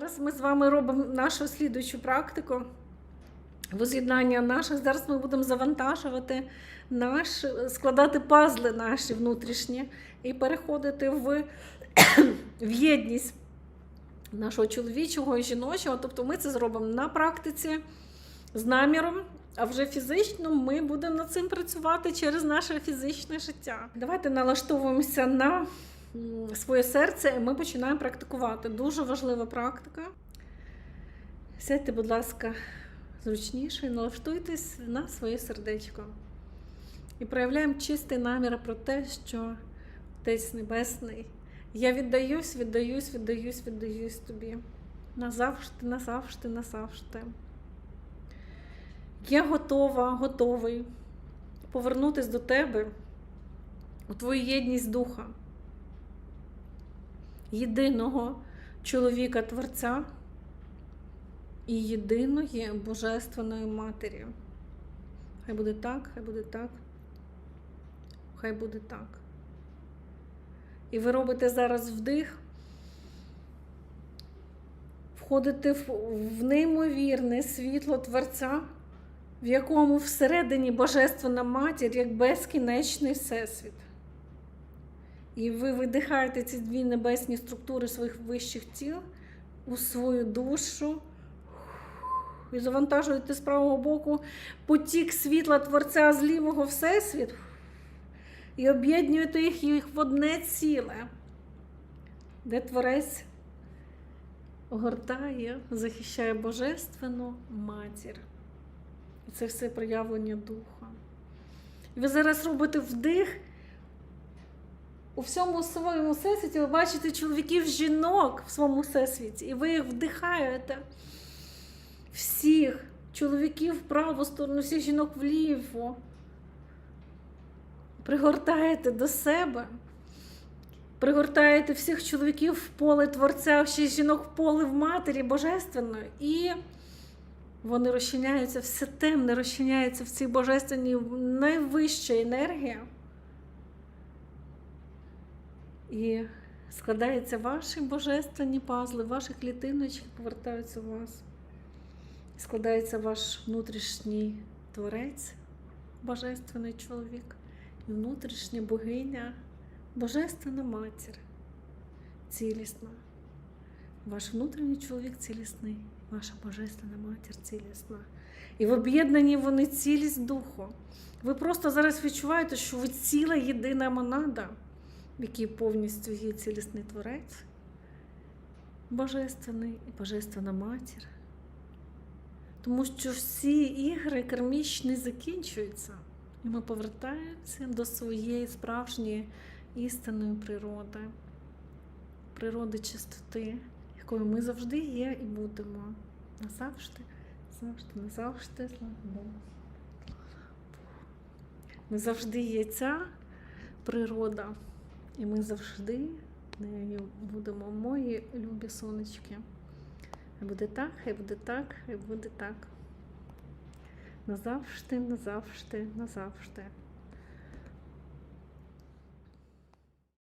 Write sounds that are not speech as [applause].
Зараз ми з вами робимо нашу слідуючу практику. Воз'єднання наших. Зараз ми будемо завантажувати наш, складати пазли наші внутрішні і переходити в, [clears throat] в єдність нашого чоловічого і жіночого. Тобто ми це зробимо на практиці з наміром, а вже фізично ми будемо над цим працювати через наше фізичне життя. Давайте налаштовуємося на своє серце, ми починаємо практикувати. Дуже важлива практика. Сядьте, будь ласка, зручніше налаштуйтесь на своє сердечко. І проявляємо чистий намір про те, що Отець Небесний, я віддаюсь, віддаюсь, віддаюсь, віддаюсь тобі. Назавжди, назавжди, назавжди. Я готова, готовий повернутись до тебе у твою єдність духа, єдиного чоловіка Творця і єдиної Божественної Матері. Хай буде так, хай буде так, хай буде так. І ви робите зараз вдих, входите в, неймовірне світло Творця, в якому всередині Божественна Матір як безкінечний всесвіт. І ви видихаєте ці дві небесні структури своїх вищих тіл у свою душу. І завантажуєте з правого боку потік світла Творця з лівого Всесвіт і об'єднуєте їх, їх в одне ціле, де Творець огортає, захищає Божественну матір. І це все проявлення духа. І ви зараз робите вдих. У всьому своєму всесвіті ви бачите чоловіків, жінок в своєму всесвіті, і ви їх вдихаєте. Всіх чоловіків в праву сторону, всіх жінок вліво. Пригортаєте до себе, пригортаєте всіх чоловіків в поле Творця, всіх жінок в поле в матері Божественної. І вони розчиняються, все темне розчиняється в цій божественній найвища енергія. І складаються ваші божественні пазли, ваші клітиночки повертаються у вас. Складається ваш внутрішній творець, божественний чоловік, і внутрішня богиня, божественна матір, цілісна. Ваш внутрішній чоловік цілісний, ваша божественна матір цілісна. І в об'єднанні вони цілість духу. Ви просто зараз відчуваєте, що ви ціла єдина монада, в якій повністю є цілісний творець, божественний і божественна матір. Тому що всі ігри кармічні закінчуються, і ми повертаємося до своєї справжньої істинної природи, природи чистоти, якою ми завжди є і будемо. Назавжди, завжди, назавжди, слава Богу. Ми завжди є ця природа, і ми завжди нею будемо мої любі сонечки. Хай буде так, хай буде так, хай буде так. Назавжди, назавжди, назавжди.